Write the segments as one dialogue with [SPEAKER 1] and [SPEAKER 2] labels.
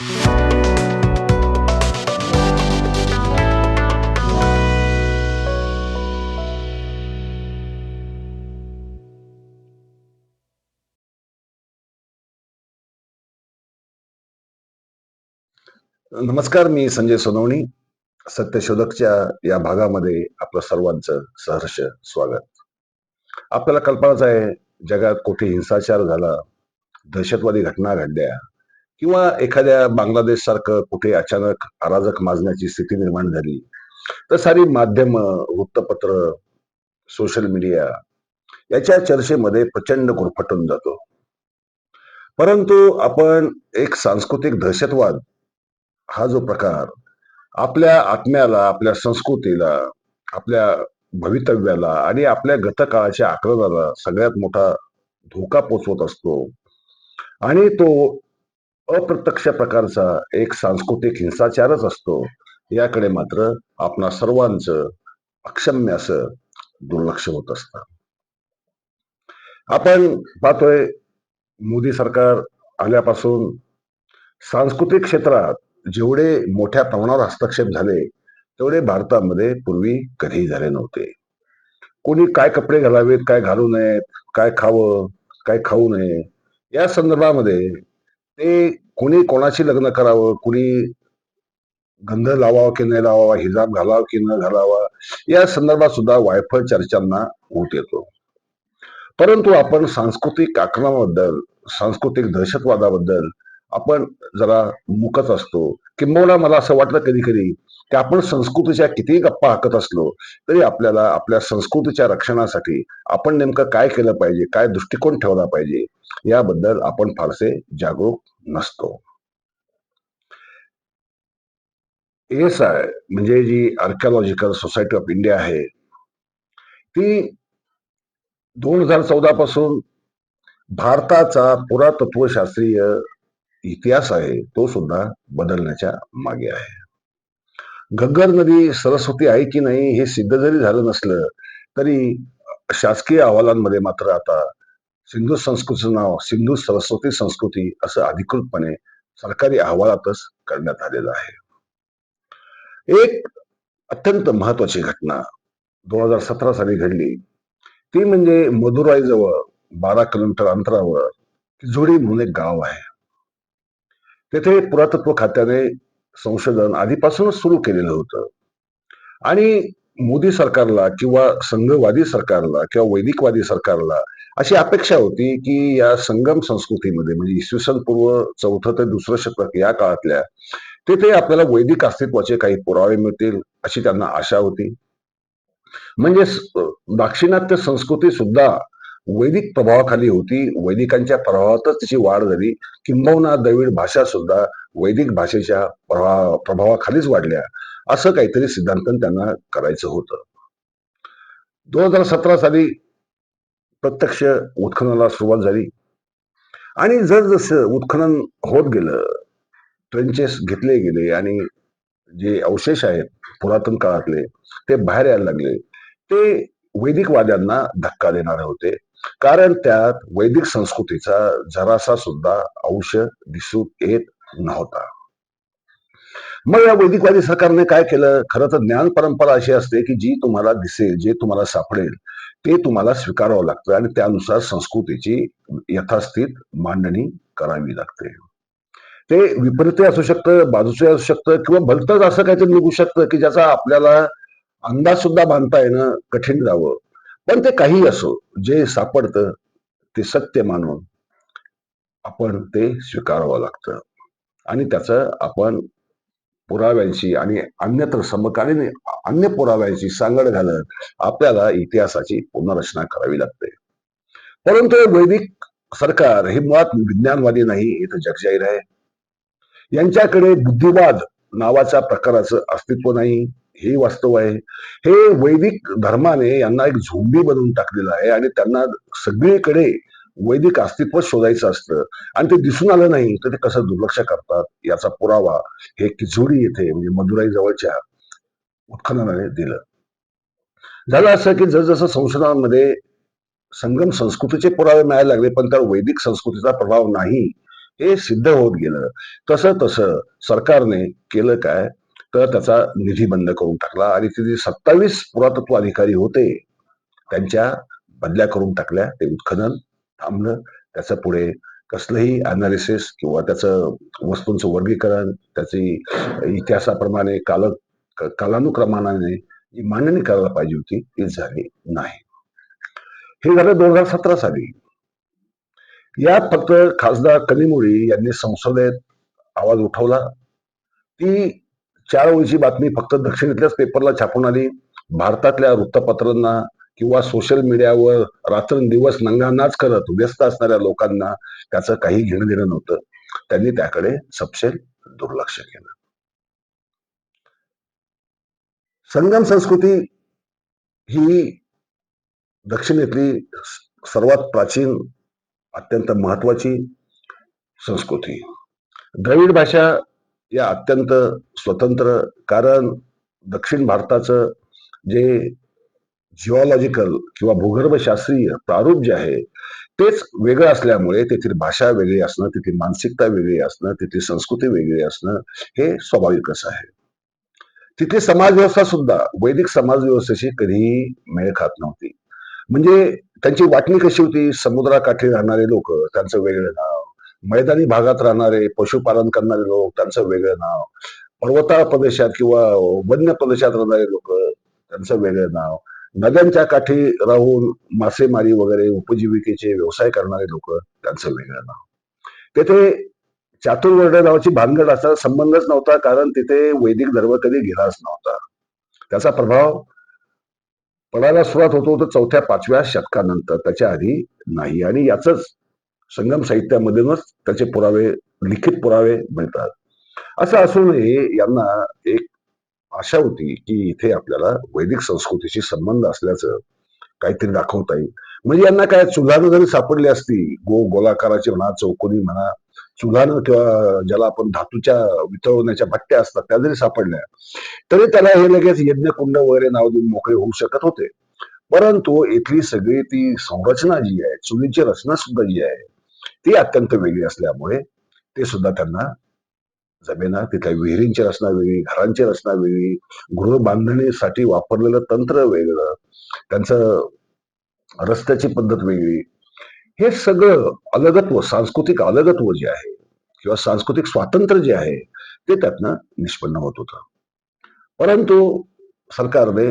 [SPEAKER 1] नमस्कार मी संजय सोनवणी. सत्यशोधकच्या या भागामध्ये आपलं सर्वांचं सहर्ष स्वागत. आपल्याला कल्पनाच आहे जगात कुठे हिंसाचार झाला दहशतवादी घटना घडल्या किंवा एखाद्या बांगलादेश सारखं कुठे अचानक अराजक माजण्याची स्थिती निर्माण झाली तर सारी माध्यम वृत्तपत्र सोशल मीडिया याच्या चर्चेमध्ये प्रचंड गुरफटून जातो. परंतु आपण एक सांस्कृतिक दहशतवाद हा जो प्रकार आपल्या आत्म्याला आपल्या संस्कृतीला आपल्या भवितव्याला आणि आपल्या गतकाळाच्या आकलनाला सगळ्यात मोठा धोका पोचवत असतो. आणि तो अप्रत्यक्ष प्रकारचा एक सांस्कृतिक हिंसाचारच असतो. याकडे मात्र आपणा सर्वांचं अक्षम्य असं दुर्लक्ष होत असतं. आपण पाहतोय मोदी सरकार आल्यापासून सांस्कृतिक क्षेत्रात जेवढे मोठ्या प्रमाणावर हस्तक्षेप झाले तेवढे भारतामध्ये पूर्वी कधीही झाले नव्हते. कोणी काय कपडे घालावेत काय घालू नयेत काय खावं काय खाऊ नये या संदर्भामध्ये ते कोणी कोणाशी लग्न करावं कुणी गंध लावावा की नाही लावावा हिजाब घालावा की न घालावा या संदर्भात सुद्धा वायफळ चर्चांना होत येतो. परंतु आपण सांस्कृतिक आक्रमणाबद्दल सांस्कृतिक दहशतवादाबद्दल आपण जरा मुकत असतो. किंबहुना मला असं वाटतं कधी कधी की आपण संस्कृतीच्या कितीही गप्पा हाकत असलो तरी आपल्याला आपल्या संस्कृतीच्या रक्षणासाठी आपण नेमकं काय केलं पाहिजे काय दृष्टिकोन ठेवला पाहिजे याबद्दल आपण फारसे जागरूक नसतो. एस आय म्हणजे जी आर्किओलॉजिकल सोसायटी ऑफ इंडिया आहे ती दोन हजार चौदा पासून भारताचा पुरातत्वशास्त्रीय इतिहास आहे तो सुद्धा बदलण्याच्या मागे आहे. घग्गर नदी सरस्वती आहे की नाही हे सिद्ध जरी झालं नसलं तरी शासकीय अहवालांमध्ये मात्र आता सिंधू संस्कृतीचं नाव सिंधू सरस्वती संस्कृती असं अधिकृतपणे सरकारी अहवालातच करण्यात आलेलं आहे. एक अत्यंत महत्वाची घटना दोन हजार सतरा साली घडली. ती म्हणजे मदुराईजवळ बारा किलोमीटर अंतरावर जोडी म्हणून एक गाव आहे. तेथे पुरातत्व खात्याने संशोधन आधीपासूनच सुरू केलेलं होतं. आणि मोदी सरकारला किंवा संघवादी सरकारला किंवा वैदिकवादी सरकारला अशी अपेक्षा होती की या संगम संस्कृतीमध्ये म्हणजे इसवी सन पूर्व चौथं ते दुसरं शतक या काळातल्या तेथे आपल्याला वैदिक अस्तित्वाचे काही पुरावे मिळतील अशी त्यांना आशा होती. म्हणजे दाक्षिणात्य संस्कृती सुद्धा वैदिक प्रभावाखाली होती. वैदिकांच्या प्रभावातच तिची वाढ झाली. किंबहुना द्रविड भाषा सुद्धा वैदिक भाषेच्या प्रभाव प्रभावाखालीच वाढल्या. असं काहीतरी सिद्धांतन त्यांना करायचं होतं. दोन हजार सतरा साली प्रत्यक्ष उत्खननाला सुरुवात झाली. आणि जसजसं उत्खनन होत गेलं ट्रेंचेस घेतले गेले आणि जे अवशेष आहेत पुरातन काळातले ते बाहेर यायला लागले. ते वैदिकवाद्यांना धक्का देणारे होते. कारण त्यात वैदिक संस्कृतीचा जरासा सुद्धा अंश दिसून येत नव्हता. मग या वैदिकवादी सरकारने काय केलं? खरं तर ज्ञान परंपरा अशी असते की जी तुम्हाला दिसेल जे तुम्हाला सापडेल ते तुम्हाला स्वीकारावं लागतं आणि त्यानुसार संस्कृतीची यथास्थित मांडणी करावी लागते. ते विपरीत असू शकतं बाजूचे असू शकतं किंवा भलतच असं काहीतरी निघू शकतं की ज्याचा आपल्याला अंदाज सुद्धा बांधता येणं कठीण जावं. पण ते काही असो जे सापडतं ते सत्य मानून आपण ते स्वीकारावं लागतं. आणि त्याचं आपण पुराव्यांशी आणि अन्यत्र समकालीन अन्य पुराव्यांशी सांगड घालत आपल्याला इतिहासाची पुनर्रचना करावी लागते. परंतु वैदिक सरकार हे मुळात विज्ञानवादी नाही इथं जगजाहीर आहे. यांच्याकडे बुद्धिवाद नावाच्या प्रकाराचं अस्तित्व नाही. हे वास्तव आहे. हे वैदिक धर्माने यांना एक झोंबी बनवून टाकलेलं आहे आणि त्यांना सगळीकडे वैदिक अस्तित्व शोधायचं असतं. आणि ते दिसून आलं नाही तर ते कसं दुर्लक्ष करतात याचा पुरावा हे किजोडी येथे म्हणजे मदुराई जवळच्या उत्खननाने दिलं. झालं असं की जसजसं संशोधनामध्ये संगम संस्कृतीचे पुरावे मिळायला लागले पण त्या वैदिक संस्कृतीचा प्रभाव नाही हे सिद्ध होत गेलं. तसं तसं सरकारने केलं काय? तर त्याचा निधी बंद करून टाकला आणि तिथे सत्तावीस पुरातत्व अधिकारी होते त्यांच्या बदल्या करून टाकल्या. ते उत्खनन थांबलं त्याचं पुढे कसलंही अनालिसिस किंवा त्याचं वस्तूंचं वर्गीकरण त्याची इतिहासाप्रमाणे काल कालानुक्रमानाने कालानुक्रमाने जी मांडणी करायला पाहिजे होती ती झाली नाही. हे झालं दोन हजार सतरा साली. यात फक्त खासदार कनिमोळी यांनी संसदेत आवाज उठवला. ती चार ओळीची बातमी फक्त दक्षिणेतल्याच पेपरला छापून आली. भारतातल्या वृत्तपत्रांना किंवा सोशल मीडियावर रात्रंदिवस नंगानाच करत व्यस्त असणाऱ्या लोकांना त्याचं काही घेणं देणं नव्हतं. त्यांनी त्याकडे सपशेल दुर्लक्ष केलं. संगम संस्कृती ही दक्षिणेतली सर्वात प्राचीन अत्यंत महत्वाची संस्कृती. द्रविड भाषा या अत्यंत स्वतंत्र कारण दक्षिण भारताचं जे जिओलॉजिकल किंवा भूगर्भशास्त्रीय प्रारूप जे आहे तेच वेगळं असल्यामुळे तेथील भाषा वेगळी असणं तेथील मानसिकता वेगळी असणं तेथील संस्कृती वेगळी असणं हे स्वाभाविकच आहे. तिथली समाज व्यवस्था सुद्धा वैदिक समाजव्यवस्थेशी कधीही मेळ खात नव्हती. म्हणजे त्यांची वाटणी कशी होती? समुद्राकाठी राहणारे लोक त्यांचं वेगळं नाव मैदानी भागात राहणारे पशुपालन करणारे लोक त्यांचं वेगळं नाव. पर्वताळ प्रदेशात किंवा वन्य प्रदेशात राहणारे लोक त्यांचं वेगळं नाव. नद्यांच्या काठी राहून मासेमारी वगैरे उपजीविकेचे व्यवसाय करणारे लोक त्यांचं वेगळं नाव. तेथे चातुर्वर्ण नावाची भानगड असा संबंधच नव्हता कारण तिथे वैदिक धर्म कधी गेलाच नव्हता. त्याचा प्रभाव पडायला सुरुवात होतो तर चौथ्या पाचव्या शतकानंतर. त्याच्या आधी नाही. आणि याच संगम साहित्यामधूनच त्याचे पुरावे लिखित पुरावे मिळतात. असं असूनही यांना एक आशा होती की इथे आपल्याला वैदिक संस्कृतीशी संबंध असल्याचं काहीतरी दाखवता येईल. म्हणजे यांना काय चुलानं जरी सापडली असती गो गोलाकाराची म्हणा चौकोनी म्हणा चुलानं किंवा ज्याला आपण धातूच्या वितळवण्याच्या भट्ट्या असतात त्या जरी सापडल्या तरी त्याला हे लगेच यज्ञकुंड वगैरे नाव देऊन मोकळे होऊ शकत होते. परंतु इथली सगळी ती संरचना जी आहे चुलीची रचना सुद्धा जी आहे ती अत्यंत वेगळी असल्यामुळे ते सुद्धा त्यांना जमेना तिथल्या विहिरींची रचना वेगळी घरांची रचना वेगळी गृह बांधणीसाठी वापरलेलं तंत्र वेगळं त्यांचं रस्त्याची पद्धत वेगळी. हे सगळं अलगत्व सांस्कृतिक अलगत्व जे आहे किंवा सांस्कृतिक स्वातंत्र्य जे आहे ते त्यातनं निष्पन्न होत होतं. परंतु सरकारने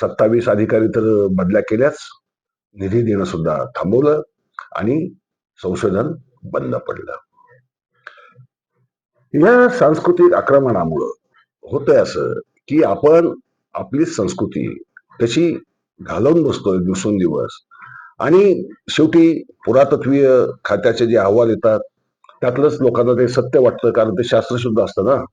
[SPEAKER 1] सत्तावीस अधिकारी तर बदल्या केल्याच निधी देणं सुद्धा थांबवलं आणि संशोधन बंद पडलं. या सांस्कृतिक आक्रमणामुळं होतंय असं की आपण आपली संस्कृती कशी घालवून बसतोय दिवसेंदिवस आणि शेवटी पुरातत्वीय खात्याचे जे अहवाल येतात त्यातलंच लोकांना ते सत्य वाटतं कारण ते शास्त्रशुद्ध असतं ना.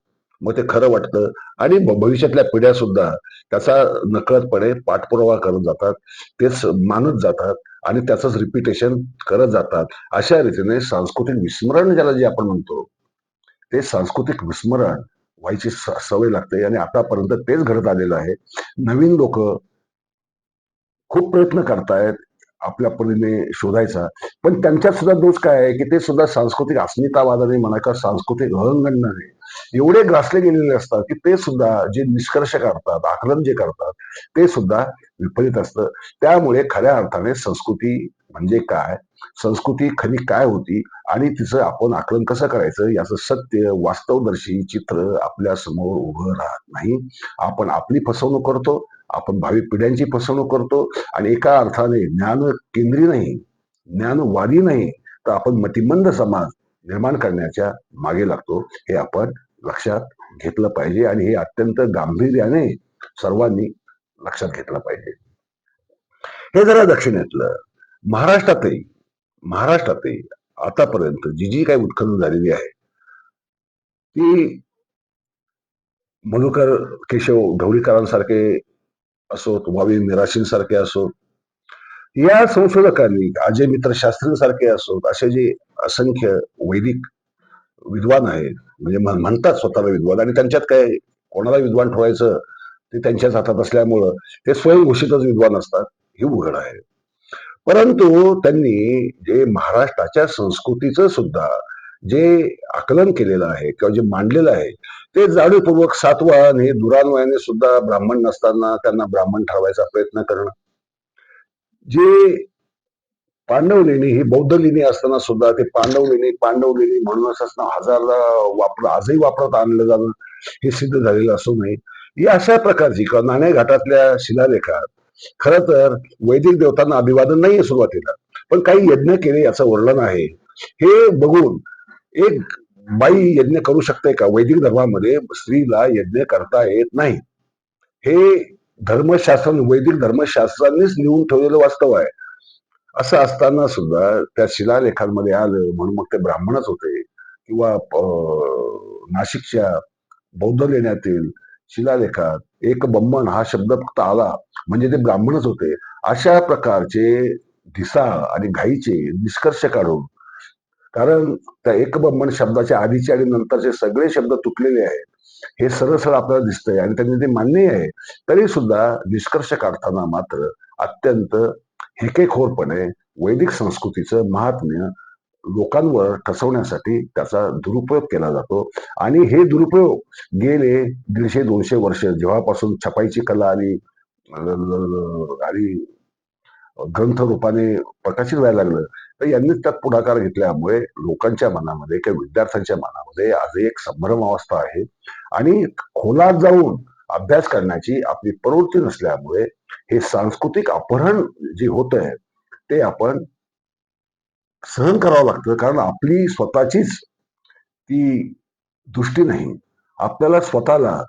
[SPEAKER 1] मग ते खरं वाटतं. आणि भविष्यातल्या पिढ्या सुद्धा त्याचा नकळतपणे पाठपुरावा करत जातात. तेच मानत जातात आणि त्याचंच रिपिटेशन करत जातात. अशा रीतीने सांस्कृतिक विस्मरण ज्याला जे आपण म्हणतो ते सांस्कृतिक विस्मरण व्हायची सवय लागते आणि आतापर्यंत तेच घडत आलेलं आहे. नवीन लोक खूप प्रयत्न करतायत आपल्या परीने शोधायचा. पण त्यांच्यात सुद्धा दोष काय आहे की ते सुद्धा सांस्कृतिक अस्मितावादाने म्हणा किंवा सांस्कृतिक अहंगणाने एवढे ग्रासले गेलेले असतात की ते सुद्धा जे निष्कर्ष करतात आकलन जे करतात ते सुद्धा विपरीत असतं. त्यामुळे खऱ्या अर्थाने संस्कृती म्हणजे काय? संस्कृती खरी काय होती? आणि तिचं आपण आकलन कसं करायचं? याचं सत्य वास्तवदर्शी चित्र आपल्यासमोर उभं राहत नाही. आपण आपली फसवणूक करतो आपण भावी पिढ्यांची फसवणूक करतो आणि एका अर्थाने ज्ञान केंद्री नाही ज्ञानवादी नाही तर आपण मतिमंद समाज निर्माण करण्याच्या मागे लागतो. हे आपण लक्षात घेतलं पाहिजे आणि हे अत्यंत गांभीर्याने सर्वांनी लक्षात घेतलं पाहिजे. हे जरा दक्षिणेतलं. महाराष्ट्रातही महाराष्ट्रातही आतापर्यंत जी जी काही उत्खनन झालेली आहे ती मधुकर केशव ढवळीकरांसारखे असोत वावी मिराशींसारखे असोत या संशोधकांनी अजय मित्र शास्त्रींसारखे असोत असे जे असंख्य वैदिक विद्वान आहेत. म्हणजे म्हणतात स्वतःला विद्वान. आणि त्यांच्यात काय कोणाला विद्वान ठेवायचं ते त्यांच्याच हातात असल्यामुळं ते स्वयंघोषितच विद्वान असतात हे उघड आहे. परंतु त्यांनी जे महाराष्ट्राच्या संस्कृतीचं सुद्धा जे आकलन केलेलं आहे किंवा जे मांडलेलं आहे ते जाणीवपूर्वक सातवाहन हे दुरान्वयाने सुद्धा ब्राह्मण नसताना त्यांना ब्राह्मण ठरवायचा प्रयत्न करणं. जे पांडव लेणी ही बौद्ध लेणी असताना सुद्धा ते पांडव लेणी पांडव लेणी म्हणूनच असणं हजारदा वापर आजही वापरात आणलं जाणं हे सिद्ध झालेलं असू नये. या अशा प्रकारची किंवा नाणे घाटातल्या शिलालेखात खर तर वैदिक देवतांना अभिवादन नाहीये सुरुवातीला पण काही यज्ञ केले याचं वर्णन आहे. हे बघून एक बाई यज्ञ करू शकते का? वैदिक धर्मामध्ये स्त्रीला यज्ञ करता येत नाही. हे धर्मशास्त्र वैदिक धर्मशास्त्रांनीच लिहून ठेवलेलं वास्तव आहे. असं असताना सुद्धा त्या शिलालेखांमध्ये आलं म्हणून मग ते ब्राह्मणच होते. किंवा नाशिकच्या बौद्ध लेण्यातील शिलालेखात एक बम्मन हा शब्द फक्त आला. म्हणजे ते ब्राह्मणच होते. अशा प्रकारचे दिसा आणि घाईचे निष्कर्ष काढून कारण त्या एक बम्मन शब्दाच्या आधीचे आणि नंतरचे सगळे शब्द तुटलेले आहेत. हे सरळ सरळ आपल्याला दिसतंय आणि त्यांनी ते मान्य आहे. तरी सुद्धा निष्कर्ष काढताना मात्र अत्यंत हेकेखोरपणे वैदिक संस्कृतीचं महात्म्य लोकांवर ठसवण्यासाठी त्याचा दुरुपयोग केला जातो. आणि हे दुरुपयोग गेले दीडशे दोनशे वर्ष जेव्हापासून छपाईची कला आली आणि ग्रंथ रूपाने प्रकाशित व्हायला लागलं तर यांनीच त्यात पुढाकार घेतल्यामुळे लोकांच्या मनामध्ये किंवा विद्यार्थ्यांच्या मनामध्ये आज एक संभ्रम अवस्था आहे. आणि खोलात जाऊन अभ्यास करण्याची आपली प्रवृत्ती नसल्यामुळे हे सांस्कृतिक अपहरण जे होत आहे ते आपण सहन करावं लागतं. कारण आपली स्वतःचीच ती दृष्टी नाही. आपल्याला स्वतःला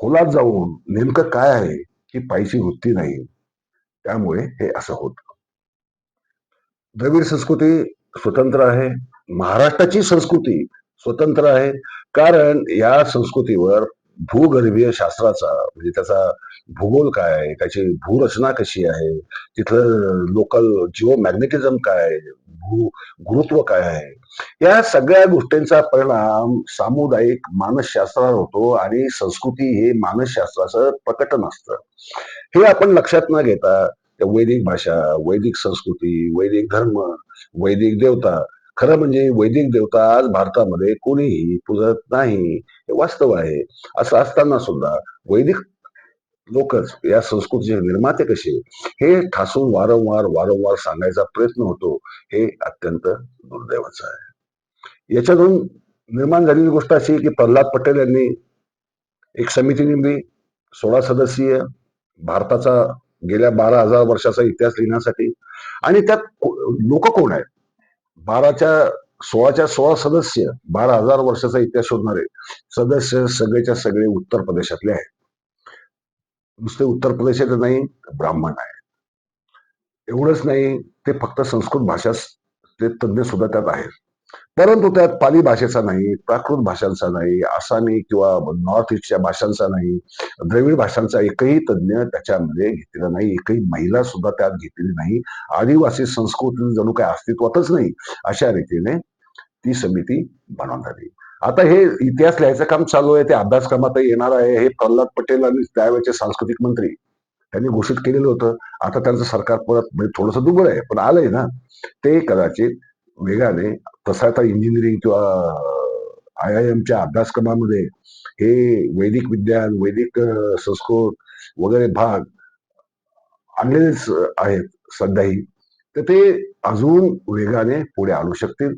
[SPEAKER 1] खोलात जाऊन नेमकं काय आहे ही पाहिजे वृत्ती नाही. त्यामुळे हे असं होत. द्रविड संस्कृती स्वतंत्र आहे. महाराष्ट्राची संस्कृती स्वतंत्र आहे. कारण या संस्कृतीवर भूगर्भीय शास्त्राचा म्हणजे त्याचा भूगोल काय आहे? त्याची भूरचना कशी आहे? तिथलं लोकल जिओ मॅग्नेटिझम काय आहे? भू गुरुत्व काय आहे? या सगळ्या गोष्टींचा परिणाम सामुदायिक मानसशास्त्रावर होतो आणि संस्कृती हे मानसशास्त्राचं प्रकटन असतं. हे आपण लक्षात न घेता त्या वैदिक भाषा वैदिक संस्कृती वैदिक धर्म वैदिक देवता खरं म्हणजे वैदिक देवता आज भारतामध्ये कोणीही पूजत नाही. हे वास्तव आहे. असं असताना सुद्धा वैदिक लोकच या संस्कृतीचे निर्माते कसे? हे ठासून वारंवार वारंवार सांगायचा प्रयत्न होतो हे अत्यंत दुर्दैवाचं आहे. याच्यातून निर्माण झालेली गोष्ट अशी की प्रल्हाद पटेल यांनी एक समिती नेमली सोळा सदस्यीय भारताचा गेल्या बारा हजार वर्षाचा इतिहास लिहिण्यासाठी. आणि त्यात लोक कोण आहेत? बाराच्या सोळाच्या सोळा सदस्य बारा हजार वर्षाचा इतिहास शोधणारे सदस्य सगळेच्या सगळे उत्तर प्रदेशातले आहेत. नुसते उत्तर प्रदेशात नाही ब्राह्मण आहे एवढंच नाही ते फक्त संस्कृत भाषा ते तज्ज्ञ सुद्धा त्यात आहेत. परंतु त्यात पाली भाषेचा नाही प्राकृत भाषांचा नाही आसामी किंवा नॉर्थ ईस्टच्या भाषांचा नाही द्रविड भाषांचा एकही तज्ज्ञ त्याच्यामध्ये घेतलेला नाही एकही महिला सुद्धा त्यात घेतलेली नाही. आदिवासी संस्कृती जणू काय अस्तित्वातच नाही अशा रीतीने ती समिती बनवण्यात आली आता हे इतिहास लिहायचं काम चालू आहे ते अभ्यासक्रमात येणार आहे. हे प्रल्हाद पटेल आणि त्यावेळेचे सांस्कृतिक मंत्री त्यांनी घोषित केलेलं होतं. आता त्यांचं सरकार परत म्हणजे थोडंसं दुबळ आहे पण आलंय ना. ते कदाचित वेगाने तसं आता इंजिनिअरिंग किंवा आय आय एमच्या अभ्यासक्रमामध्ये हे वैदिक विज्ञान वैदिक संस्कृत वगैरे भाग आणलेलेच आहेत सध्याही. तर ते अजून वेगाने पुढे आणू शकतील.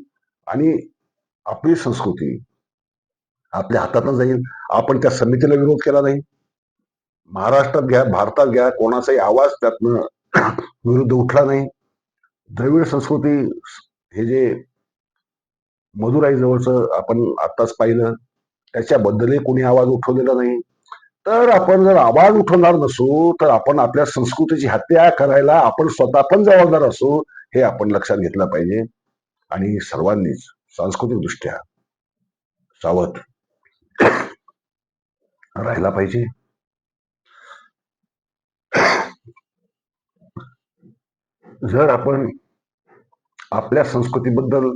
[SPEAKER 1] आणि आपली संस्कृती आपल्या हातातच जाईल. आपण त्या समितीला विरोध केला नाही. महाराष्ट्रात घ्या भारतात घ्या कोणाचाही आवाज त्यातनं विरुद्ध उठला नाही. द्रविड संस्कृती हे जे मधुराई जवळचं आपण आत्ताच पाहिलं त्याच्याबद्दलही कोणी आवाज उठवलेला नाही. तर आपण जर आवाज उठवणार नसू तर आपण आपल्या संस्कृतीची हत्या करायला आपण स्वतः पण जबाबदार असू हे आपण लक्षात घेतलं पाहिजे. आणि सर्वांनीच सांस्कृतिक दृष्ट्या सावध राहायला पाहिजे. जर आपण आपल्या संस्कृतीबद्दल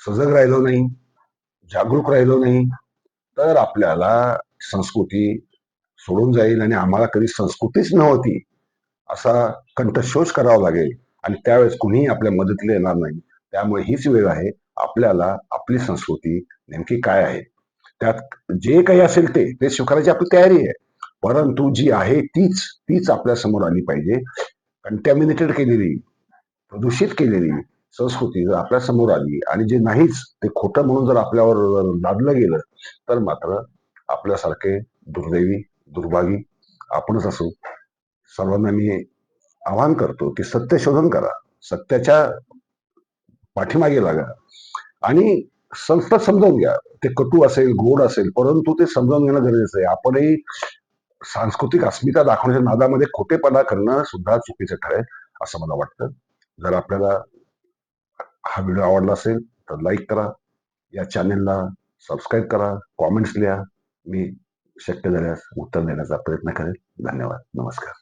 [SPEAKER 1] सजग राहिलो नाही जागरूक राहिलो नाही तर आपल्याला संस्कृती सोडून जाईल आणि आम्हाला कधी संस्कृतीच नव्हती असा कंठशोष करावा लागेल आणि त्यावेळेस कुणीही आपल्या मदतीला येणार नाही. त्यामुळे हीच वेळ आहे आपल्याला आपली संस्कृती नेमकी काय आहे? त्यात जे काही असेल ते ते स्वीकारायची आपली तयारी आहे. परंतु जी आहे तीच तीच आपल्यासमोर आली पाहिजे. कंटॅमिनेटेड केलेली प्रदूषित केलेली संस्कृती जर आपल्यासमोर आली आणि जे नाहीच ते खोटं म्हणून जर आपल्यावर लादलं गेलं तर मात्र आपल्यासारखे दुर्दैवी दुर्भागी आपणच असू. सर्वांना मी आवाहन करतो की सत्य शोधन करा. सत्याच्या पाठीमागे लागा. आणि संस्था समजावून घ्या. ते कटू असेल गोड असेल परंतु ते समजावून घेणं गरजेचं आहे. आपणही सांस्कृतिक अस्मिता दाखवण्याच्या नादामध्ये खोटेपणा करणं सुद्धा चुकीचं ठरेल असं मला वाटतं. जर आपल्याला हा व्हिडिओ आवडला असेल तर लाईक करा. या चॅनेलला सबस्क्राईब करा कॉमेंट्स लिहा. मी शक्य झाल्यास उत्तर देण्याचा प्रयत्न करेन धन्यवाद. नमस्कार.